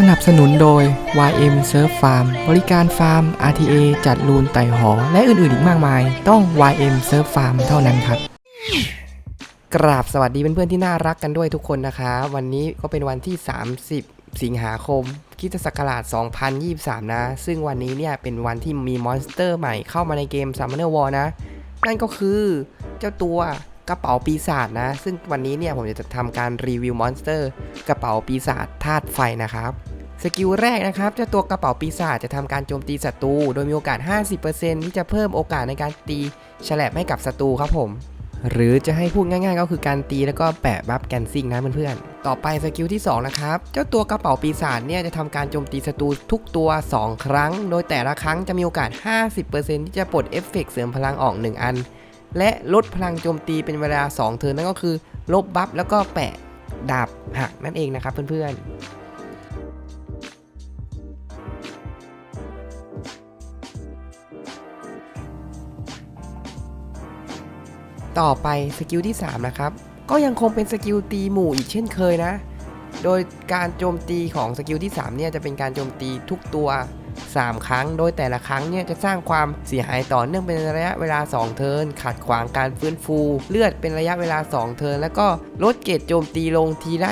สนับสนุนโดย YM Surf Farm บริการฟาร์ม RTA จัดรูนไต่หอ และอื่นๆ อีกมากมาย ต้อง YM Surf Farm เท่านั้นครับ กราบสวัสดีเพื่อนๆที่น่ารักกันด้วยทุกคนนะคะ วันนี้ก็เป็นวันที่ 30 สิงหาคมคิตศักราช 2023 นะ ซึ่งวันนี้เนี่ยเป็นวันที่มีมอนสเตอร์ใหม่เข้ามาในเกม Summoner War นะ นั่นก็คือเจ้าตัว กระเป๋าปีศาจนะ ซึ่งวันนี้เนี่ยผมจะทำการรีวิวมอนสเตอร์ กระเป๋าปีศาจธาตุไฟนะครับสกิลแรกนะครับเจ้าตัวกระเป๋าปีศาจจะทำการโจมตีศัตรูโดยมีโอกาส 50%ที่จะเพิ่มโอกาสในการตีฉลบให้กับศัตรูครับผม หรือจะให้พูดง่ายๆ ก็คือการตีแล้วก็แปะบัฟแกนซิ่งนะเพื่อนๆ ต่อไปสกิลที่2นะครับเจ้าตัวกระเป๋าปีศาจเนี่ยจะทำการโจมตีศัตรูทุกตัว 2 ครั้ง โดยแต่ละครั้งจะมีโอกาส 50%ที่จะปลดเอฟเฟกต์เสริมพลังออก 1 อัน และลดพลังโจมตีเป็นเวลา 2 เทิร์นนั่นก็คือ ลบบัฟแล้วก็แปะดาบหักนั่นเองนะครับเพื่อนๆต่อไปสกิลที่ 3 นะครับ ก็ยังคงเป็นสกิลตีหมู่อีกเช่นเคยนะ โดยการโจมตีของสกิลที่ 3 เนี่ยจะเป็นการโจมตีทุกตัว 3 ครั้ง โดยแต่ละครั้งเนี่ยจะสร้างความเสียหายต่อเนื่องเป็นระยะเวลา 2 เทิร์นขัดขวางการฟื้นฟู เลือดเป็นระยะเวลา 2 เทิร์นแล้วก็ลดเกรดโจมตีลงทีละ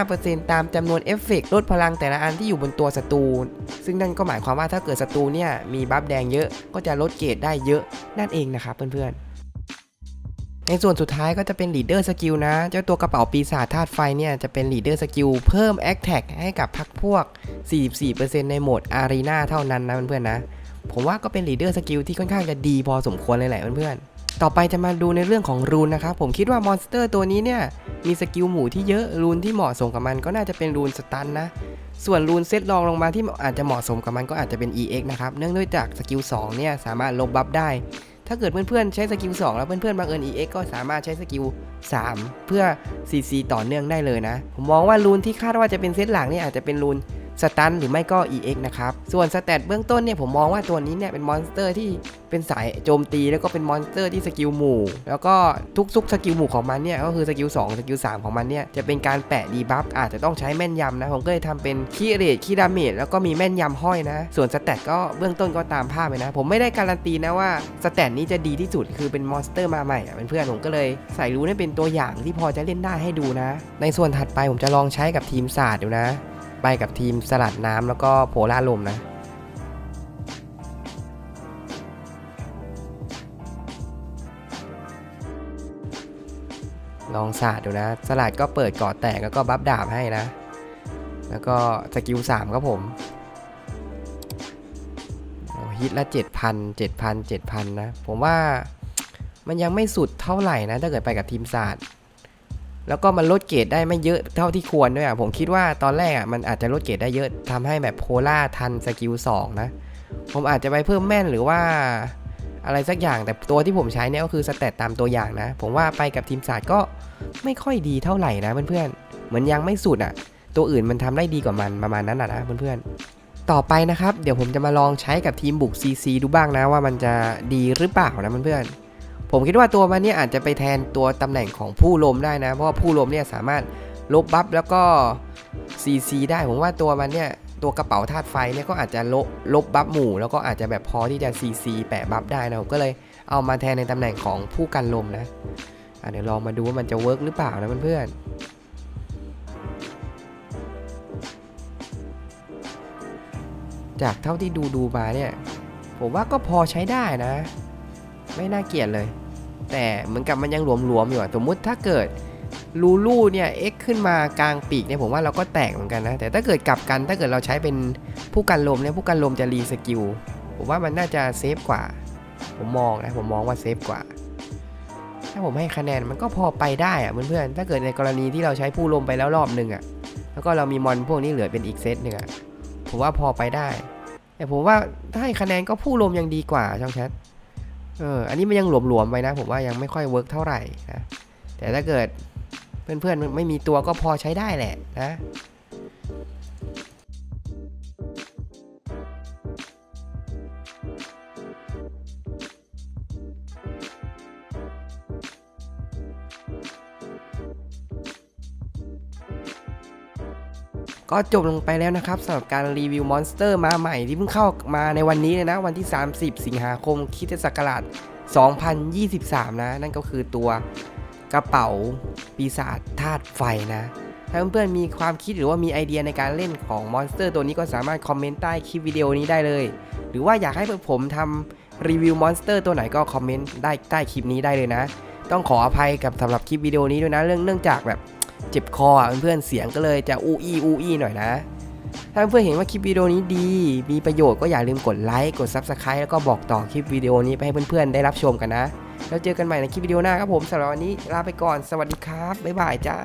25%ตามจำนวนเอฟเฟกลดพลังแต่ละอันที่อยู่บนตัวศัตรูซึ่งนั่นก็หมายความว่าถ้าเกิดศัตรูเนี่ยมีบัฟแดงเยอะก็จะลดเกรดได้เยอะนั่นเองนะครับเพื่อนๆ ในส่วนสุดท้ายก็จะเป็น leader skill นะ เจ้าตัวกระเป๋าปีศาจธาตุไฟเนี่ยจะเป็น leader skill เพิ่ม attack ให้กับพักพวก 44%ในโหมด arena เท่านั้นนะเพื่อนๆนะ ผมว่าก็เป็น leader skill ที่ค่อนข้างจะดีพอสมควรเลยแหละเพื่อนๆต่อไปจะมาดูในเรื่องของรูนนะครับ ผมคิดว่ามอนสเตอร์ตัวนี้เนี่ย มีสกิลหมู่ที่เยอะ รูนที่เหมาะสมกับมันก็น่าจะเป็นรูนสตันนะ ส่วนรูนเซตรองลงมาที่อาจจะเหมาะสมกับมันก็อาจจะเป็น EX นะครับ เนื่องด้วยจากสกิล2เนี่ย สามารถลบบัฟได้ ถ้าเกิดเพื่อนๆใช้สกิล2แล้วเพื่อนๆบังเอิญ EX ก็สามารถใช้สกิล3 เพื่อ CC ต่อเนื่องได้เลยนะ ผมมองว่ารูนที่คาดว่าจะเป็นเซตหลังนี่อาจจะเป็นรูน สตันหรือไม่ก็ EX นะครับ ส่วนสเตตเบื้องต้นเนี่ยผมมองว่าตัวนี้เนี่ยเป็นมอนสเตอร์ที่เป็นสายโจมตีแล้วก็เป็นมอนสเตอร์ที่สกิลหมู่ แล้วก็ทุกๆสกิลหมู่ของมันเนี่ยก็คือสกิล2สกิล3ของมันเนี่ยจะเป็นการแปะดีบัฟอาจจะต้องใช้แม่นยำนะ ผมก็เลยทำเป็นคีเรทคีดาเมจแล้วก็มีแม่นยำห้อยนะ ส่วนสเตตก็เบื้องต้นก็ตามภาพไปนะ ผมไม่ได้การันตีนะว่าสเตตนี้จะดีที่สุดคือเป็นมอนสเตอร์มาใหม่อะเพื่อนผมก็เลยใส่รู้ให้เป็นตัวอย่างที่พอจะเล่นได้ให้ดูนะ ในส่วนถัดไปผมจะลองใช้กับทีมศาสตร์ดูนะ ไปกับทีมสลัดน้ำแล้วก็โพล่าลมนะลองสาดดูนะ สลัดก็เปิดกาะแตกแล้วก็บัฟดาบให้นะ แล้วก็สกิล3ครับผมโอ้ฮิตละ 7,000 7,000 7,000 นะ ผมว่ามันยังไม่สุดเท่าไหร่นะ ถ้าเกิดไปกับทีมศาสตร์ แล้วก็มันลดเกรดได้ไม่เยอะเท่าที่ควรด้วยอะผมคิดว่าตอนแรกอะมันอาจจะลดเกรดได้เยอะทำให้แบบโพล่าทันสกิล2นะผมอาจจะไปเพิ่มแม่นหรือว่าอะไรสักอย่างแต่ตัวที่ผมใช้เนี่ยก็คือสเตตตามตัวอย่างนะ ผมว่าไปกับทีมศาสตร์ก็ไม่ค่อยดีเท่าไหร่นะเพื่อนๆเหมือนยังไม่สุดอะ ตัวอื่นมันทำได้ดีกว่ามันประมาณนั้นอะนะเพื่อนๆต่อไปนะครับ เดี๋ยวผมจะมาลองใช้กับทีมบุก CC ดูบ้างนะว่ามันจะดีหรือเปล่านะเพื่อนๆ ผมคิดว่าตัวมันเนี่ยอาจจะไปแทนตัวตำแหน่งของผู้ลมได้นะ เพราะว่าผู้ลมเนี่ยสามารถลบบัฟแล้วก็ CC ได้ผมว่าตัวมันเนี่ยตัวกระเป๋าธาตุไฟเนี่ยก็อาจจะลบลบบัฟหมู่ แล้วก็อาจจะแบบพอที่จะ CC แปะบัฟได้นะผมก็เลยเอามาแทนในตำแหน่งของผู้กันลมนะะเดี๋ยวลองมาดูว่ามันจะเวิร์กหรือเปล่านะเพื่อนๆ จากเท่าที่ดูดูมาเนี่ย ผมว่าก็พอใช้ได้นะ ไม่น่าเกลียดเลย แต่เหมือนกับมันยังหลวมๆอยู่อะสมมุติถ้าเกิดลูลูเนี่ยเอ็กขึ้นมากลางปีกเนี่ยผมว่าเราก็แตกเหมือนกันนะ แต่ถ้าเกิดกลับกันถ้าเกิดเราใช้เป็นผู้กันลมเนี่ยผู้กันลมจะรีสกิลผมว่ามันน่าจะเซฟกว่า ผมมองนะผมมองว่าเซฟกว่า ถ้าผมให้คะแนนมันก็พอไปได้อะเพื่อนๆถ้าเกิดในกรณีที่เราใช้ผู้ลมไปแล้วรอบหนึ่งอะแล้วก็เรามีมอนพวกนี้เหลือเป็นอีกเซตหนึ่งอะผมว่าพอไปได้ แต่ผมว่าถ้าให้คะแนนก็ผู้ลมยังดีกว่าช่องแชท เอออันนี้มันยังหลวมๆไปนะ ผมว่ายังไม่ค่อยเวิร์กเท่าไหร่นะแต่ถ้าเกิดเพื่อนๆไม่มีตัวก็พอใช้ได้แหละนะ ก็จบลงไปแล้วนะครับสำหรับการรีวิวมอนสเตอร์มาใหม่ที่เพิ่งเข้ามาในวันนี้เลยนะ วันที่ 30 สิงหาคมคิดศักราช2023 นะ นั่นก็คือตัวกระเป๋าปีศาจธาตุไฟนะ ถ้าเพื่อนๆมีความคิดหรือว่ามีไอเดียในการเล่นของมอนสเตอร์ตัวนี้ก็สามารถคอมเมนต์ใต้คลิปวิดีโอนี้ได้เลย หรือว่าอยากให้ผมทำรีวิวมอนสเตอร์ตัวไหนก็คอมเมนต์ได้ใต้คลิปนี้ได้เลยนะ ต้องขออภัยกับสำหรับคลิปวิดีโอนี้ด้วยนะเรื่องเนื่องจากแบบ เจ็บคอเพื่อนๆเสียงก็เลยจะอูอี้อูอี้หน่อยนะ ถ้าเพื่อนๆเห็นว่าคลิปวิดีโอนี้ดี มีประโยชน์ก็อย่าลืมกดไลค์กด Subscribe แล้วก็บอกต่อคลิปวิดีโอนี้ไปให้เพื่อนๆได้รับชมกันนะ แล้วเจอกันใหม่ในคลิปวิดีโอหน้าครับผมสำหรับวันนี้ลาไปก่อนสวัสดีครับบ๊ายบายจ้า